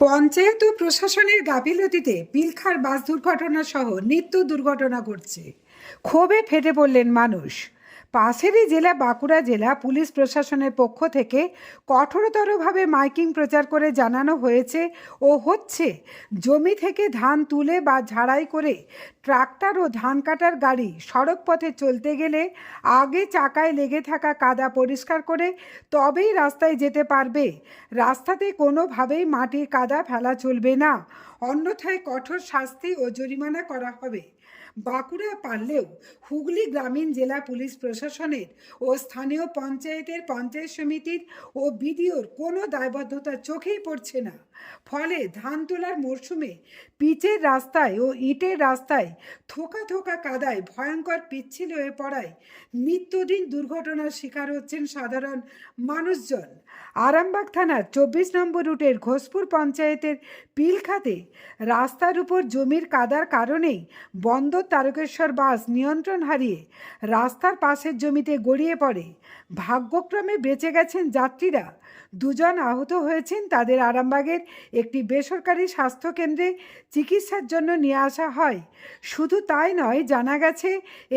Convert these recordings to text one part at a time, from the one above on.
পঞ্চায়েত ও প্রশাসনের গাফিলতিতে পিলখার বাস দুর্ঘটনা সহ নিত্য দুর্ঘটনা ঘটছে। ক্ষোভে ফেটে পড়লেন মানুষ। পাশেরই জেলা বাঁকুড়া জেলা পুলিশ প্রশাসনের পক্ষ থেকে কঠোরতরভাবে মাইকিং প্রচার করে জানানো হয়েছে ও হচ্ছে জমি থেকে ধান তুলে বা ঝাড়াই করে ট্রাক্টর ও ধান কাটার গাড়ি সড়ক পথে চলতে গেলে আগে চাকায় লেগে থাকা কাদা পরিষ্কার করে তবেই রাস্তায় যেতে পারবে। রাস্তাতে কোনোভাবেই মাটির কাদা ফেলা চলবে না। অন্যথায় কঠোর শাস্তি ও জরিমানা করা হবে। বাঁকুড়া পারলেও হুগলি গ্রামীণ জেলা পুলিশ প্রশাসনের ও স্থানীয় পঞ্চায়েতের পঞ্চায়েত সমিতির ও বিডিওর কোনো দায়বদ্ধতা চোখেই পড়ছে না। ফলে ধান তোলার মরশুমে পিচের রাস্তায় ও ইটের রাস্তায় থোকা থোকা কাদায় ভয়ঙ্কর পিচ্ছিল হয়ে পড়ায় নিত্যদিন দুর্ঘটনার শিকার হচ্ছেন সাধারণ মানুষজন। আরামবাগ থানার চব্বিশ নম্বর রুটের ঘোষপুর পঞ্চায়েতের পিলখাতে রাস্তার উপর জমির কাদার কারণেই বন্দর তারকেশ্বর বাস নিয়ন্ত্রণ হারিয়ে রাস্তার পাশের জমিতে গড়িয়ে পড়ে। ভাগ্যক্রমে বেঁচে গেছেন যাত্রীরা। দুজন আহত হয়েছেন। তাদের আরামবাগের একটি বেসরকারি স্বাস্থ্যকেন্দ্রে চিকিৎসার জন্য নিয়ে আসা হয়। শুধু তাই নয়, জানা গেছে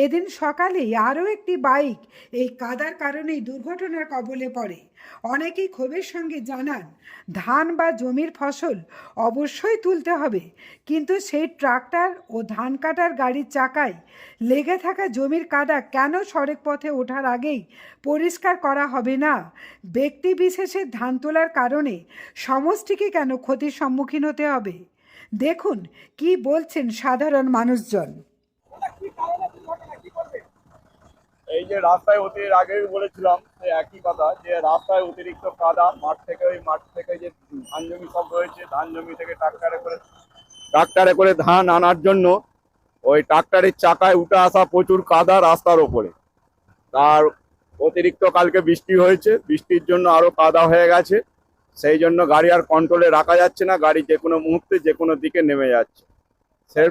এদিন সকালেই আরও একটি বাইক এই কাদার কারণেই দুর্ঘটনার কবলে পড়ে। অনেকেই ক্ষোভের সঙ্গে জানান, ধান বা জমির ফসল অবশ্যই তুলতে হবে, কিন্তু সেই ট্রাক্টর ও ধান কাটার গাড়ির চাকায় লেগে থাকা জমির কাদা কেন সড়ক পথে ওঠার আগেই পরিষ্কার করা হবে না? ব্যক্তি বিশেষের ধান তোলার কারণে সমষ্টিকে কেন ক্ষতির সম্মুখীন হতে হবে? দেখুন, কি বলছেন সাধারণ মানুষজন। এই যে রাস্তায় অতি আগেই বলেছিলাম যে একই কথা যে রাস্তায় অতিরিক্ত কাদা মাঠ থেকে ওই মাঠ থেকে যে ধান জমি সব রয়েছে ধান জমি থেকে ট্রাক্টারে করে ট্রাক্টারে করে ধান আনার জন্য ওই ট্রাক্টারের চাকায় উঠে আসা প্রচুর কাদা রাস্তার ওপরে। তার অতিরিক্ত কালকে বৃষ্টি হয়েছে বৃষ্টির জন্য আরও কাদা হয়ে গেছে। সেই জন্য গাড়ি আর কন্ট্রোলে রাখা যাচ্ছে না গাড়ি যে কোনো মুহূর্তে যে কোনো দিকে নেমে যাচ্ছে। সে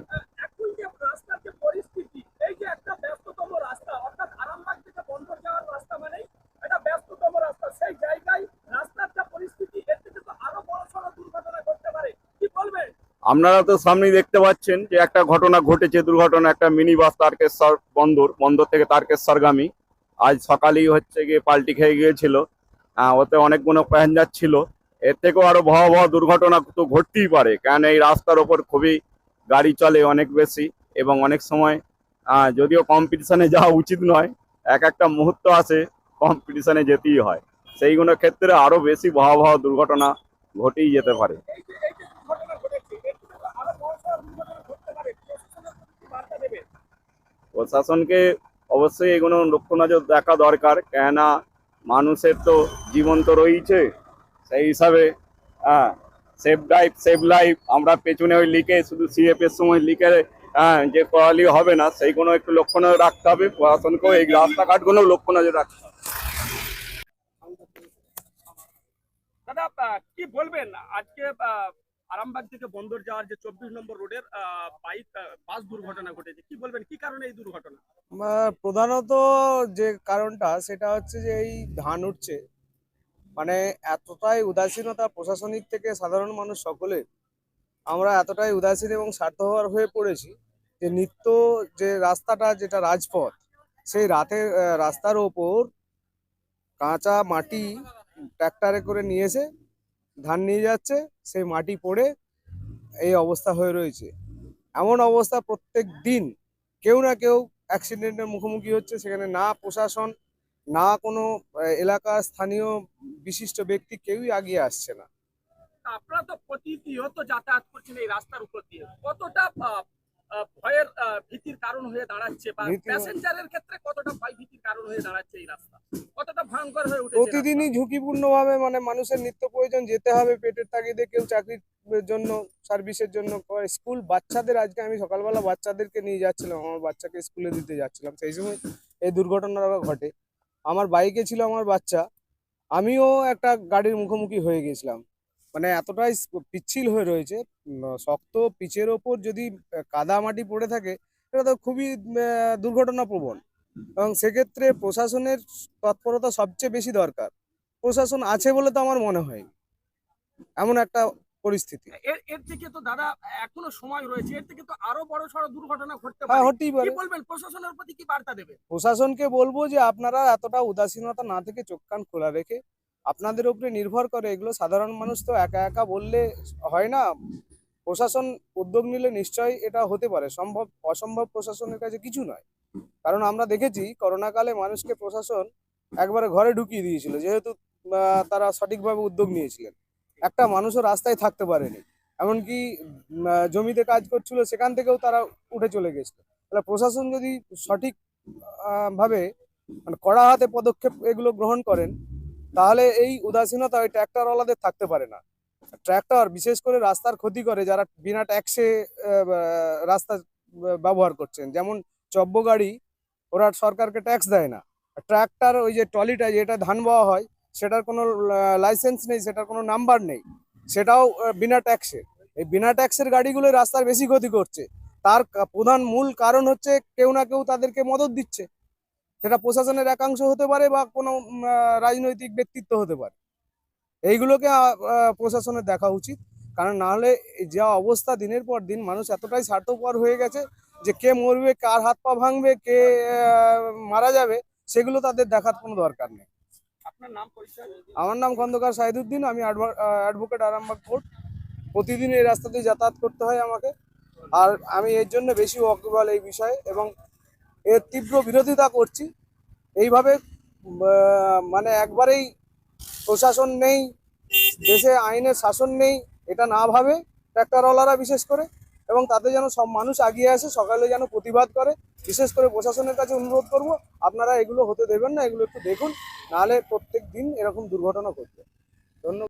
এখন যে রাস্তার যে পরিস্থিতি এই যে একটা ব্যস্ততম রাস্তা অর্থাৎ আরামবাগ থেকে বন্দর যাওয়ার রাস্তা মানেই একটা ব্যস্ততম রাস্তা সেই জায়গায় রাস্তার যা পরিস্থিতি এর থেকে তো আরও বড় সড়ো দুর্ঘটনা ঘটতে পারে কি বলবেন আপনারা তো সামনেই দেখতে পাচ্ছেন যে একটা ঘটনা ঘটেছে, দুর্ঘটনা, একটা মিনি বাস তারকেশ্বর বন্দর বন্দর থেকে তারকেশ্বরগামী। আজ সকালেই হচ্ছে গিয়ে পাল্টি খেয়ে গিয়েছিল। ওতে অনেকগুলো প্যাসেঞ্জার ছিল। এর থেকেও আরও ভয়াবহ দুর্ঘটনা তো ঘটতেই পারে কারণ এই রাস্তার ওপর খুবই গাড়ি চলে অনেক বেশি এবং অনেক সময় যদিও কম্পিটিশনে যাওয়া উচিত নয়, এক একটা মুহূর্ত আসে কম্পিটিশনে যেতেই হয়। সেইগুলো ক্ষেত্রে আরও বেশি ভয়াবহ দুর্ঘটনা ঘটেই যেতে পারে এই যে এই যে দুর্ঘটনা ঘটেছে এর থেকে তো আরও বড় সড়ো দুর্ঘটনা ঘটতে পারে প্রশাসনের কি বার্তা দেবে প্রশাসনকে অবশ্যই এগুলো লক্ষ্য নজর দেখা দরকার। কেননা মানুষের তো জীবন তো রয়েছে সেই হিসাবে হ্যাঁ সেভ লাইফ সেভ লাইফ আমরা পেছনে ওই লিখে শুধু সিএফ এর সময় লিখে হ্যাঁ যে করালি হবে না, সেইগুলো একটু লক্ষ্য নজর রাখতে হবে। প্রশাসনকেও এই রাস্তাঘাটগুলো লক্ষ্য নজর রাখতে হবে। কি বলবেন? আজকে আরামবাগ থেকে বন্দর যাওয়ার যে চব্বিশ নম্বর রোডের বাইক বাস দুর্ঘটনা ঘটেছে। কি বলবেন কি কারণে এই দুর্ঘটনা? প্রধানত যে কারণটা সেটা হচ্ছে যে এই ধান উঠছে। মানে এতটাই উদাসীনতা প্রশাসনিক থেকে সাধারণ মানুষ সকলের। আমরা এতটাই উদাসীন এবং স্বার্থপর হয়ে পড়েছি যে নিত্য যে রাস্তাটা যেটা রাজপথ সেই আহ, রাস্তার ওপর কাঁচা মাটি ট্র্যাক্টরে করে নিয়ে এসে ধান নিয়ে যাচ্ছে সেই মাটি পড়ে এই অবস্থা হয়ে রয়েছে। এমন অবস্থা প্রত্যেক দিন। কেউ না কেউ অ্যাক্সিডেন্টের মুখোমুখি হচ্ছে। সেখানে না প্রশাসন না কোনো এলাকার স্থানীয় বিশিষ্ট ব্যক্তি কেউই আগিয়ে আসছে না। আপনারা তো প্রতিনিয়ত যাতায়াত করছেন এই রাস্তার উপর দিয়ে। কতটা ভয়ের ভীতির কারণ হয়ে দাঁড়াচ্ছে বা প্যাসেঞ্জারের ক্ষেত্রে কতটা ভয় ভীতির কারণ হয়ে দাঁড়াচ্ছে এই রাস্তা। কতটা ভয়ঙ্কর হয়ে উঠেছে প্রতিদিনই ঝুঁকিপূর্ণভাবে মানে মানুষের নিত্য প্রয়োজন যেতে হবে পেটের তাগিদে কেউ চাকরির জন্য সার্ভিসের জন্য স্কুল বাচ্চাদের আজকে আমি সকালবেলা বাচ্চাদেরকে নিয়ে যাচ্ছিলাম আমার বাচ্চাকে স্কুলে দিতে যাচ্ছিলাম। সেই সময় এই দুর্ঘটনাটা ঘটে। আমার বাইকে ছিল আমার বাচ্চা আমিও একটা গাড়ির মুখোমুখি হয়ে গেছিলাম। মানে এতটাই পিচ্ছিল হয়ে রয়েছে শক্ত পিচের ওপর যদি কাদা মাটি পড়ে থাকে এটা তো খুবই দুর্ঘটনাপ্রবণ। এবং সেক্ষেত্রে প্রশাসনের তৎপরতা সবচেয়ে বেশি দরকার। প্রশাসন আছে বলে তো আমার মনে হয়। এমন একটা পরিস্থিতি। এর এর থেকে তো দাদা এখনও সময় রয়েছে। এর থেকে তো আরও বড় সড় দুর্ঘটনা ঘটতে হ্যাঁ পারে। হতেই কি পারে বলবেন? প্রশাসনের প্রতি কি বার্তা দেবে? প্রশাসনকে বলব যে আপনারা এতটা উদাসীনতা না থেকে চোখ কান খোলা রেখে আপনাদের উপরে নির্ভর করে। এগুলো সাধারণ মানুষ তো একা একা বললে হয় না। প্রশাসন উদ্যোগ নিলে নিশ্চয়ই এটা হতে পারে। সম্ভব অসম্ভব প্রশাসনের কাছে কিছু নয়। কারণ আমরা দেখেছি করোনাকালে মানুষকে প্রশাসন একবারে ঘরে ঢুকিয়ে দিয়েছিল, যেহেতু তারা সঠিকভাবে উদ্যোগ নিয়েছিলেন। একটা মানুষও রাস্তায় থাকতে পারেনি। এমনকি জমিতে কাজ করছিল, সেখান থেকেও তারা উঠে চলে গেছিল। তাহলে প্রশাসন যদি সঠিক ভাবে মানে কড়া হাতে পদক্ষেপ এগুলো গ্রহণ করেন, তাহলে এই উদাসীনতা ওই ট্র্যাক্টরওয়ালাদের থাকতে পারে না। ট্র্যাক্টর, বিশেষ করে রাস্তার ক্ষতি করে, যারা বিনা ট্যাক্সে রাস্তা ব্যবহার করছেন, যেমন চব্য গাড়ি ওরা সরকারকে ট্যাক্স দেয় না। ট্র্যাক্টর ওই যে ট্রলিটা যেটা ধান বওয়া হয়, সেটার কোনো লাইসেন্স নেই, সেটার কোনো নাম্বার নেই। সেটাও বিনা ট্যাক্সের এই বিনা ট্যাক্সের গাড়িগুলো রাস্তার বেশি ক্ষতি করছে। তার প্রধান মূল কারণ হচ্ছে কেউ না কেউ তাদেরকে মদত দিচ্ছে। সেটা প্রশাসনের একাংশ হতে পারে বা কোনো রাজনৈতিক ব্যক্তিত্ব হতে পারে। এইগুলোকে প্রশাসনের দেখা উচিত। কারণ নাহলে যা অবস্থা দিনের পর দিন, মানুষ এতটাই স্বার্থপর হয়ে গেছে যে কে মরবে কার হাত পা ভাঙবে কে মারা যাবে সেগুলো তাদের দেখার কোনো দরকার নেই। আমার নাম খন্দকার সাহিদুদ্দিন আমি অ্যাডভোকেট আরামবাগ কোর্ট প্রতিদিন এই রাস্তা দিয়ে যাতায়াত করতে হয় আমাকে। আর আমি এর জন্য বেশি ওয়াকিবল এই বিষয়ে এবং এর তীব্র বিরোধিতা করছি। এইভাবে মানে একবারেই প্রশাসন নেই দেশে আইনের শাসন নেই এটা না ভাবে ট্র্যাক্টরওয়ালারা বিশেষ করে। এবং তাতে যেন সব মানুষ আগিয়ে আসে, সকালে যেন প্রতিবাদ করে। বিশেষ করে প্রশাসনের কাছে অনুরোধ করব, আপনারা এগুলো হতে দেবেন না, এগুলো একটু দেখুন, নাহলে প্রত্যেক দিন এরকম দুর্ঘটনা ঘটবে। ধন্যবাদ।